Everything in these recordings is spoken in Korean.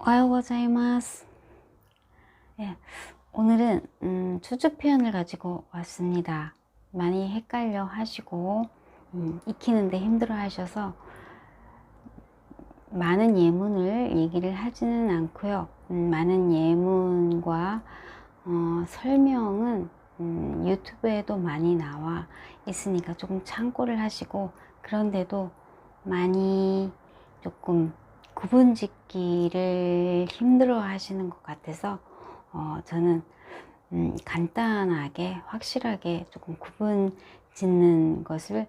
오하요고자이마스. 예, 오늘은 음, 추측 표현을 가지고 왔습니다. 많이 헷갈려 하시고 음, 익히는데 힘들어 하셔서 많은 예문을 얘기를 하지는 않고요. 음, 많은 예문과 어, 설명은 음, 유튜브에도 많이 나와 있으니까 조금 참고를 하시고 그런데도 많이 조금 구분 짓기를 힘들어 하시는 것 같아서 어, 저는 음, 간단하게 확실하게 조금 구분 짓는 것을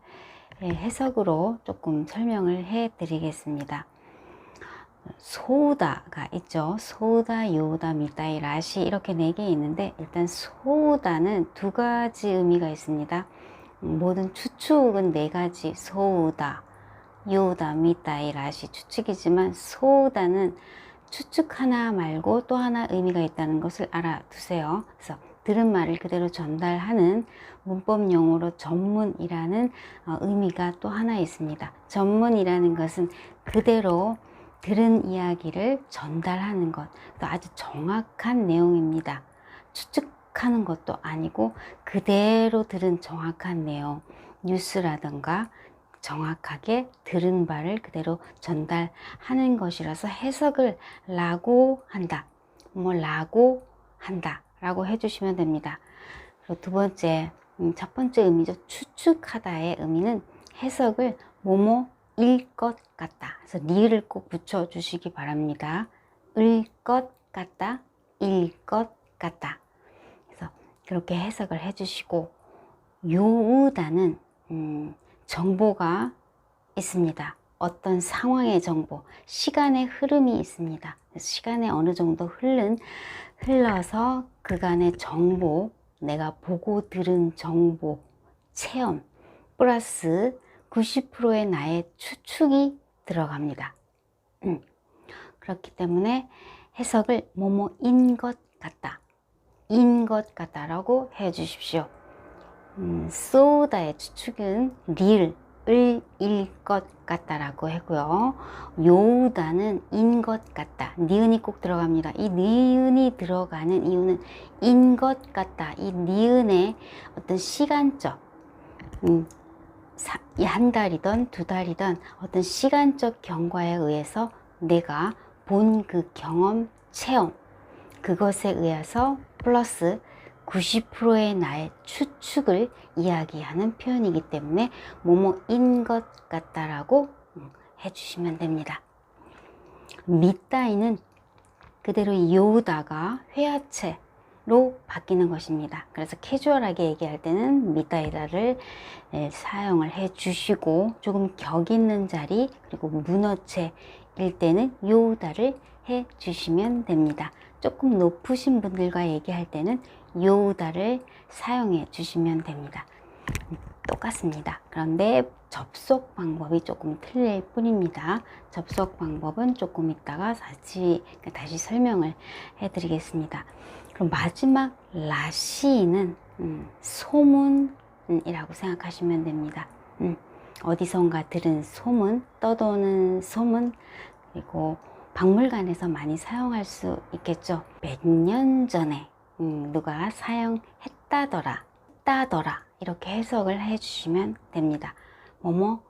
예, 해석으로 조금 설명을 해 드리겠습니다. 소다가 있죠. 소다, 요다, 미다이, 라시 이렇게 네 개 있는데 일단 소다는 두 가지 의미가 있습니다. 음, 모든 추측은 네 가지 소다, 요다, 미다이, 라시 추측이지만 소다는 추측 하나 말고 또 하나 의미가 있다는 것을 알아두세요. 그래서 들은 말을 그대로 전달하는 문법 용어로 전문이라는 어, 의미가 또 하나 있습니다. 전문이라는 것은 그대로 들은 이야기를 전달하는 것, 또 아주 정확한 내용입니다. 추측하는 것도 아니고 그대로 들은 정확한 내용, 뉴스라든가 정확하게 들은 바를 그대로 전달하는 것이라서 해석을 라고 한다. 뭐 라고 한다. 라고 해주시면 됩니다. 그리고 두 번째, 음, 첫 번째 의미죠. 추측하다의 의미는 해석을 뭐뭐일 것 같다. 그래서 리을을 꼭 붙여주시기 바랍니다. 을것 같다. 일 것 같다. 그래서 그렇게 해석을 해주시고 요우다는 음, 정보가 있습니다. 어떤 상황의 정보, 시간의 흐름이 있습니다. 시간에 어느 정도 흐른, 흘러서 그간의 정보, 내가 보고 들은 정보, 체험, 플러스 90%의 나의 추측이 들어갑니다. 음. 그렇기 때문에 해석을 뭐뭐인 것 같다. 인 것 같다라고 해 주십시오. 음, 소다의 추측은 릴, 을, 일 것 같다라고 하고요. 요다는 인 것 같다. 니은이 꼭 들어갑니다. 이 니은이 들어가는 이유는 인 것 같다. 이 니은의 어떤 시간적, 음, 사, 한 달이든 두 달이든 어떤 시간적 경과에 의해서 내가 본 그 경험, 체험, 그것에 의해서 플러스 90%의 나의 추측을 이야기하는 표현이기 때문에 뭐뭐인 것 같다라고 음, 해주시면 됩니다. 밑다이는 그대로 요다가 회화체로 바뀌는 것입니다. 그래서 캐주얼하게 얘기할 때는 밑다이다를 예, 사용을 해 주시고 조금 격 있는 자리 그리고 문어체일 때는 요다를 해 주시면 됩니다. 조금 높으신 분들과 얘기할 때는 요다를 사용해 주시면 됩니다. 똑같습니다. 그런데 접속 방법이 조금 틀릴 뿐입니다. 접속 방법은 조금 이따가 다시, 다시 설명을 해드리겠습니다. 그럼 마지막 라시는 음, 소문이라고 생각하시면 됩니다. 음, 어디선가 들은 소문, 떠도는 소문, 그리고 박물관에서 많이 사용할 수 있겠죠. 몇 년 전에 음, 누가 사용했다더라, 했다더라 이렇게 해석을 해 주시면 됩니다. 뭐뭐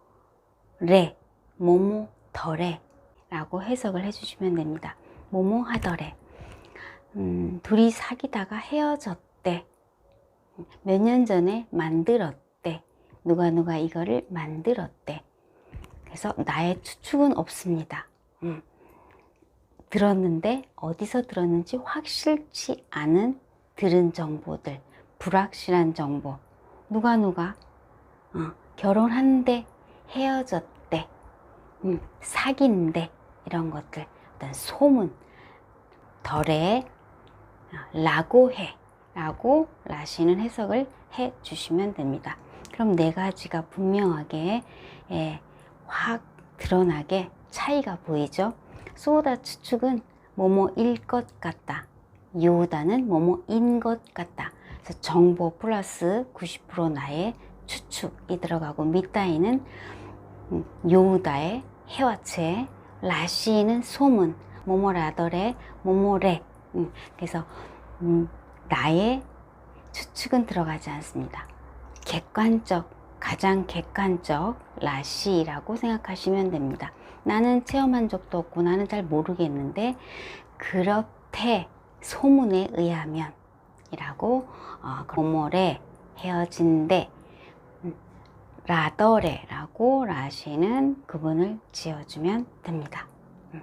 레, 뭐뭐 더래 라고 해석을 해 주시면 됩니다. 뭐뭐 하더래. 음, 둘이 사귀다가 헤어졌대. 몇 년 전에 만들었대. 누가 누가 이거를 만들었대. 그래서 나의 추측은 없습니다. 음. 들었는데 어디서 들었는지 확실치 않은 들은 정보들, 불확실한 정보, 누가 누가? 어, 결혼한대, 헤어졌대, 음, 사귄대. 이런 것들. 어떤 소문, 덜에 어, 라고 해. 라고 라시는 해석을 해 주시면 됩니다. 그럼 네 가지가 분명하게 예, 확 드러나게 차이가 보이죠. 소다 추측은 뭐뭐일 것 같다. 요다는 뭐뭐인 것 같다. 그래서 정보 플러스 90% 나의 추측이 들어가고 밑다이는 음, 요다의 해화체, 라시는 소문, 모모라더래, 모모래. 음, 그래서 음, 나의 추측은 들어가지 않습니다. 객관적, 가장 객관적 라시라고 생각하시면 됩니다. 나는 체험한 적도 없고 나는 잘 모르겠는데 그렇대 소문에 의하면 이라고 어, 모모래 헤어진대 음, 라더레라고 라시는 그분을 지어주면 됩니다. 음,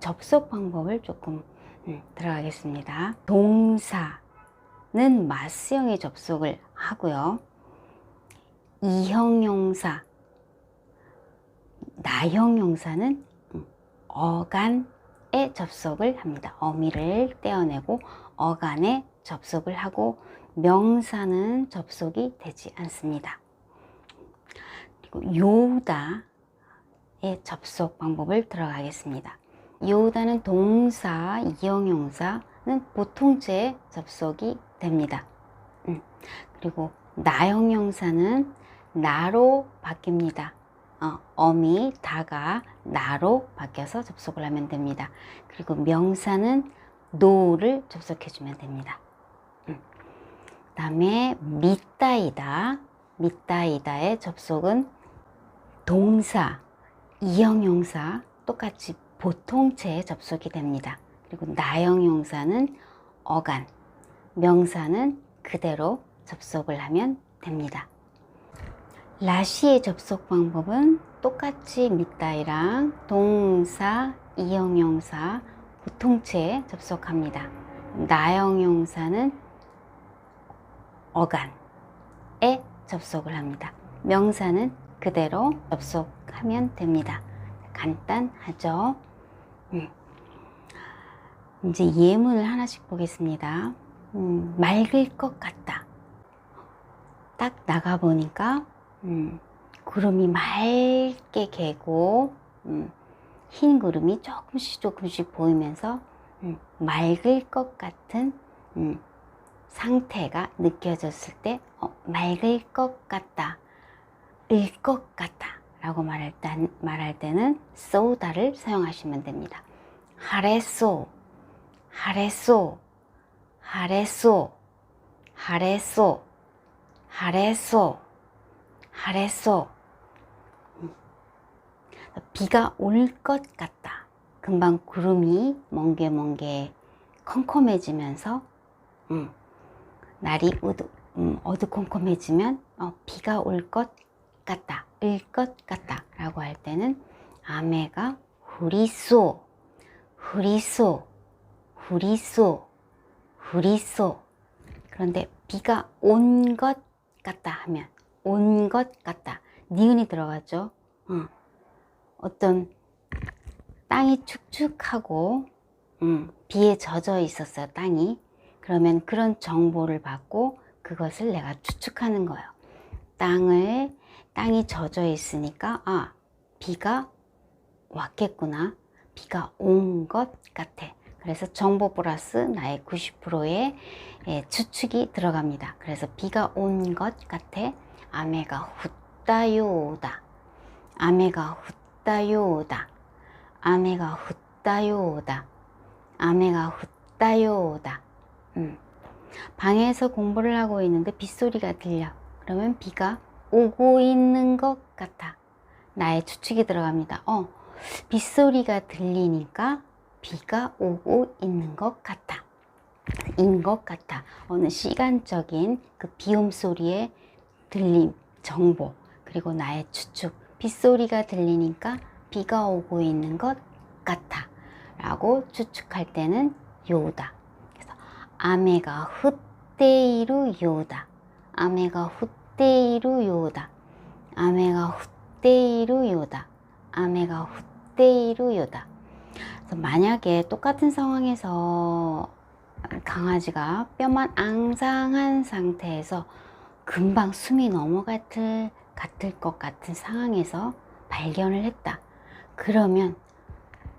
접속 방법을 조금 음, 들어가겠습니다. 동사는 마스형의 접속을 하고요. 이형용사, 나형 용사는 음, 어간에 접속을 합니다. 어미를 떼어내고 어간에 접속을 하고 명사는 접속이 되지 않습니다. 그리고 요다의 접속 방법을 들어가겠습니다. 요다는 동사, 이형용사는 보통제 접속이 됩니다. 음, 그리고 나형용사는 나로 바뀝니다. 어, 어미, 다가 나로 바뀌어서 접속을 하면 됩니다. 그리고 명사는 노를 접속해 주면 됩니다. 음. 다음에 믿다이다, 믿다이다의 접속은 동사, 이형용사 똑같이 보통체에 접속이 됩니다. 그리고 나형용사는 어간, 명사는 그대로 접속을 하면 됩니다. 라시의 접속 방법은 똑같이 믿다이랑 동사, 이형용사, 보통체에 접속합니다. 나형용사는 어간에 접속을 합니다. 명사는 그대로 접속하면 됩니다. 간단하죠? 음. 이제 예문을 하나씩 보겠습니다. 음, 맑을 것 같다. 딱 나가보니까, 음, 구름이 맑게 개고, 음, 흰 구름이 조금씩 조금씩 보이면서, 음, 맑을 것 같은, 음, 상태가 느껴졌을 때, 어, 맑을 것 같다. 을 것 같다. 라고 말할, 때, 말할 때는 쏘다를 사용하시면 됩니다. 하레쏘, 하레쏘, 하레쏘, 하레쏘, 하레쏘, 하레쏘. 비가 올 것 같다. 금방 구름이 멍게 멍게 컴컴해지면서 음, 날이 우두, 음, 어두컴컴해지면 어, 비가 올 것 같다, 을 것 같다 라고 할 때는 아메가 후리쏘, 후리쏘, 후리쏘, 후리쏘 그런데 비가 온 것 같다 하면 온 것 같다. 니은이 들어가죠. 어. 어떤 땅이 축축하고 음, 비에 젖어 있었어요 땅이. 그러면 그런 정보를 받고 그것을 내가 추측하는 거예요. 땅을 땅이 젖어 있으니까 아 비가 왔겠구나. 비가 온 것 같아. 그래서 정보 플러스 나의 90%의 예, 추측이 들어갑니다. 그래서 비가 온 것 같아 후따요다 아메가 후따요다 아메가 후따요다 음. 방에서 공부를 하고 있는데 빗소리가 들려 그러면 비가 오고 있는 것 같아. 나의 추측이 들어갑니다. 어, 빗소리가 들리니까 비가 오고 있는 것 같아. 인 것 같아. 어느 시간적인 그 비움 소리의 들림, 정보, 그리고 나의 추측. 빗소리가 들리니까 비가 오고 있는 것 같아. 라고 추측할 때는 요다. 그래서 아메가 훗데이루 요다. 아메가 훗 후때이루 요다. 아메가 후때이루 요다. 아메가 후때이루 요다. 그래서 만약에 똑같은 상황에서 강아지가 뼈만 앙상한 상태에서 금방 숨이 넘어갈 같을 것 같은 상황에서 발견을 했다. 그러면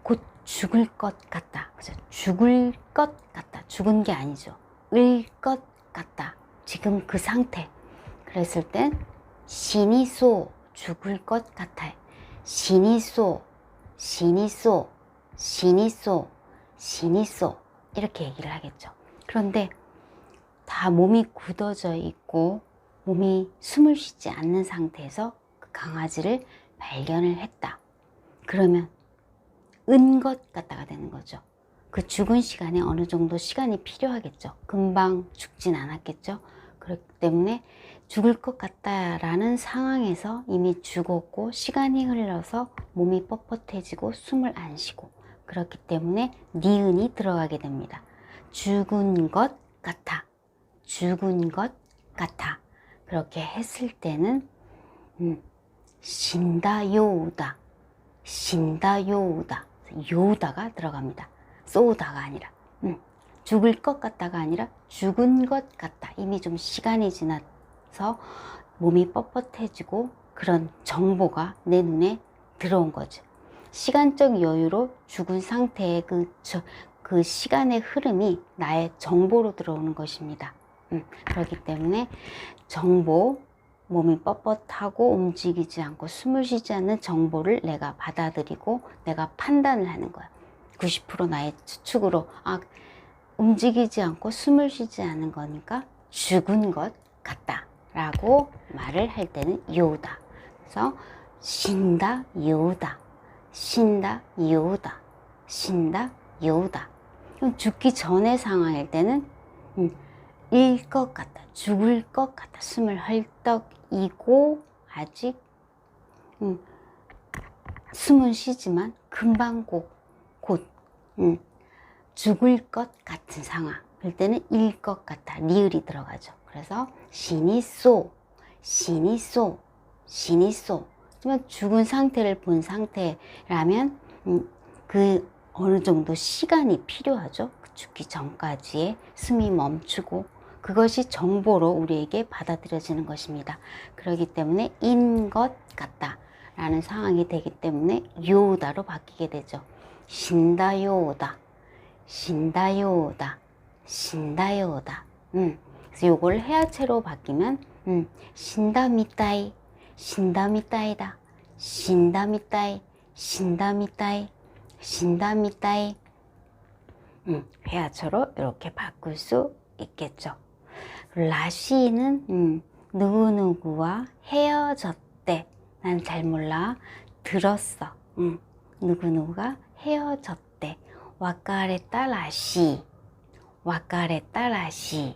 곧 죽을 것 같다. 그죠? 죽을 것 같다. 죽은 게 아니죠. 을 것 같다. 지금 그 상태. 그랬을 땐 신이 쏘 죽을 것 같아요. 신이 쏘, 신이 쏘, 신이 쏘, 신이 쏘 이렇게 얘기를 하겠죠. 그런데 다 몸이 굳어져 있고 몸이 숨을 쉬지 않는 상태에서 그 강아지를 발견을 했다. 그러면 은것 같다가 되는 거죠. 그 죽은 시간에 어느 정도 시간이 필요하겠죠. 금방 죽진 않았겠죠. 그렇기 때문에 죽을 것 같다라는 상황에서 이미 죽었고 시간이 흘러서 몸이 뻣뻣해지고 숨을 안 쉬고 그렇기 때문에 니은이 들어가게 됩니다. 죽은 것 같아. 죽은 것 같아. 그렇게 했을 때는 음, 신다 요우다. 신다 요우다. 요우다가 들어갑니다. 쏘다가 아니라 음, 죽을 것 같다가 아니라 죽은 것 같다. 이미 좀 시간이 지나서 몸이 뻣뻣해지고 그런 정보가 내 눈에 들어온 거죠. 시간적 여유로 죽은 상태의 그, 저, 그 시간의 흐름이 나의 정보로 들어오는 것입니다. 음, 그렇기 때문에 정보, 몸이 뻣뻣하고 움직이지 않고 숨을 쉬지 않는 정보를 내가 받아들이고 내가 판단을 하는 거야. 90% 나의 추측으로 아 움직이지 않고 숨을 쉬지 않는 거니까 죽은 것 같다라고 말을 할 때는 요다. 그래서 신다 요다, 신다 요다, 신다 요다. 그럼 죽기 전의 상황일 때는 음, 일 것 같다, 죽을 것 같다, 숨을 헐떡 이고 아직 음, 숨은 쉬지만 금방 곧, 곧 음, 죽을 것 같은 상황. 그럴 때는 일 것 같아. 리을이 들어가죠. 그래서 신이 쏘, 신이 쏘, 신이 쏘. 죽은 상태를 본 상태라면 음, 그 어느 정도 시간이 필요하죠. 그 죽기 전까지의 숨이 멈추고 그것이 정보로 우리에게 받아들여지는 것입니다. 그렇기 때문에 인 것 같다 라는 상황이 되기 때문에 요다로 바뀌게 되죠. 신다요다. 신다요다. 신다요다. 음. 그래서 요걸 해야체로 바뀌면 음. 신다미따이. 신다미따이다. 신다미따이. 신다미따이. 신다미따이. 음. 회화처로 이렇게 바꿀 수 있겠죠. 라시는 음, 누구누구와 헤어졌대. 난 잘 몰라. 들었어. 음, 누구누구가 헤어졌대. 와카레타 라시. 와카레타 라시.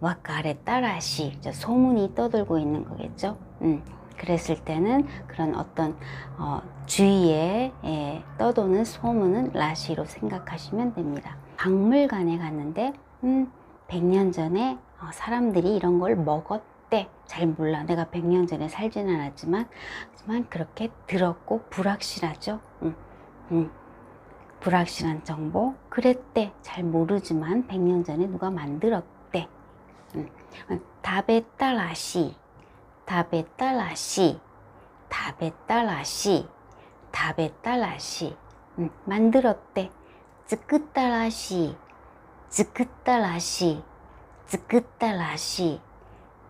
와카레타 라시. 저 소문이 떠들고 있는 거겠죠. 음, 그랬을 때는 그런 어떤 어, 주위에 예, 떠도는 소문은 라시로 생각하시면 됩니다. 박물관에 갔는데 음, 100년 전에 어, 사람들이 이런 걸 먹었대. 잘 몰라. 내가 100년 전에 살진 않았지만, 하지만 그렇게 들었고 불확실하죠. 음, 음. 불확실한 정보. 그랬대. 잘 모르지만 100년 전에 누가 만들었대. 음. 답에 따라시, 답에 따라시, 답에 따라시, 답에 따라시. 음. 만들었대. 쯔끄 따라시, 쯔끄 따라시. 즈끄따라시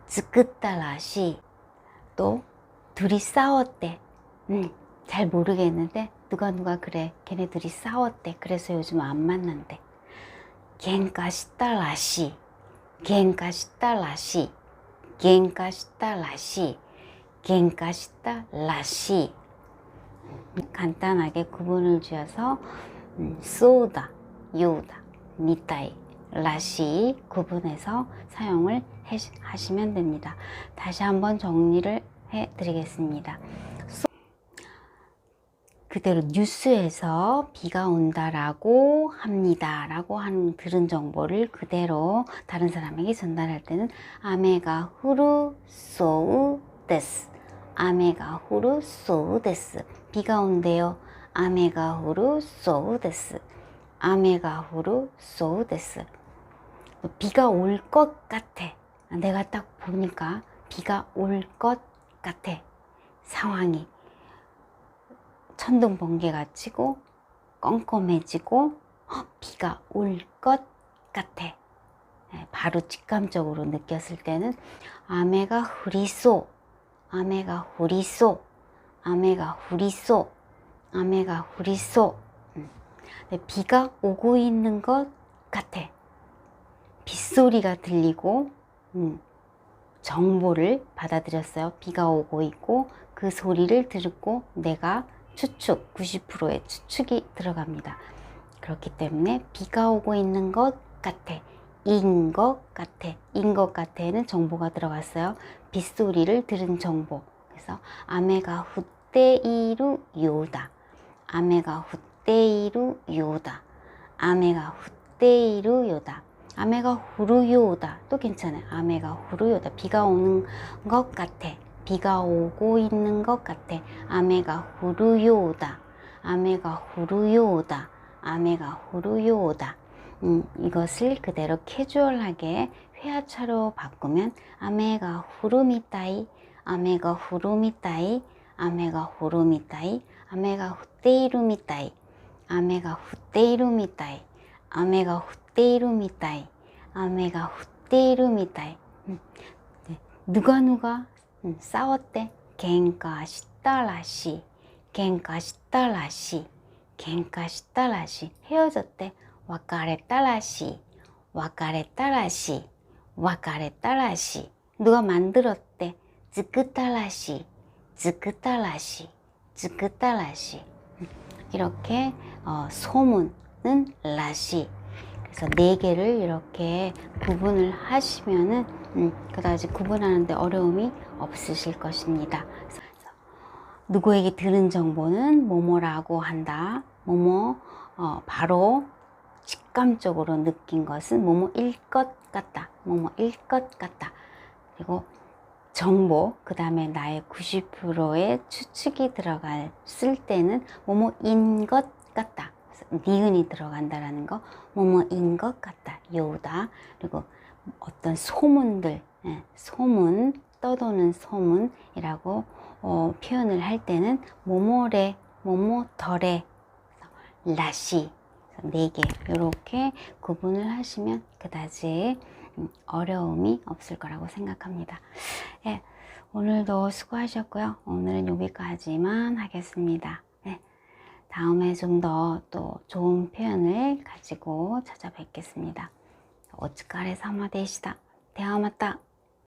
즈끄따라시. 또 둘이 싸웠대. 음, 잘 모르겠는데 누가 누가 그래. 걔네 둘이 싸웠대. 그래서 요즘 안 만난대. 겐까시따라시 겐까시따라시 겐까시따라시 겐까시따라시. 간단하게 구분을 지어서 음, 쏘다, 요다, 미타이. 라시 구분해서 사용을 하시면 됩니다. 다시 한번 정리를 해 드리겠습니다. 그대로 뉴스에서 비가 온다라고 합니다. 라고 하는 들은 정보를 그대로 다른 사람에게 전달할 때는 아메가 후루 소우 데스 아메가 후루 소우 데스 비가 온대요. 아메가 후루 소우 데스 아메가 후루 소우 데스 비가 올 것 같아. 내가 딱 보니까 비가 올 것 같아. 상황이. 천둥 번개가 치고 껌껌해지고 비가 올 것 같아. 네, 바로 직감적으로 느꼈을 때는 아메가 후리소, 아메가 후리소, 아메가 후리소, 아메가 후리소. 음, 네, 비가 오고 있는 것 같아. 빗소리가 들리고 음, 정보를 받아들였어요. 비가 오고 있고 그 소리를 듣고 내가 추측 90%의 추측이 들어갑니다. 그렇기 때문에 비가 오고 있는 것 같아. 인 것 같아. 인 것 같아는 정보가 들어갔어요. 빗소리를 들은 정보. 그래서 아메가 후떼이루 요다. 아메가 후떼이루 요다. 아메가 후떼이루 요다. 아메가 후루요다. 또 괜찮아요. 아메가 후루요다. 비가 오는 것 같아. 비가 오고 있는 것 같아. 아메가 후루요다. 아메가 후루요다. 아메가 후루요다. 음, 이것을 그대로 캐주얼하게 회화차로 바꾸면 아메가 후루미타이, 아메가 후루미타이, 아메가 후루미타이, 아메가 후테이루미타이, 아메가 후테이루미타이, 아메가 후테이루미타이, 후테이루미타이. 음, 네. 음, 즈크따라시. 이렇게 어, 소문은 라시. 그래서 네 개를 이렇게 구분을 하시면은 음, 그다지 구분하는데 어려움이 없으실 것입니다. 그래서 누구에게 들은 정보는 뭐뭐라고 한다. 뭐뭐 어, 바로 직감적으로 느낀 것은 뭐뭐일 것 같다. 뭐뭐일 것 같다. 그리고 정보, 그 다음에 나의 90%의 추측이 들어갔을 때는 뭐뭐인 것 같다. 니은이 들어간다라는 거, 뭐뭐인 것 같다. 요다. 그리고 어떤 소문들, 예, 소문, 떠도는 소문이라고 어, 표현을 할 때는 뭐뭐래, 뭐뭐더래, 라시, 네개 이렇게 구분을 하시면 그다지 음, 어려움이 없을 거라고 생각합니다. 예, 오늘도 수고하셨고요. 오늘은 여기까지만 하겠습니다. 예, 다음에 좀 더 또 좋은 표현을 가지고 찾아뵙겠습니다. 맞다.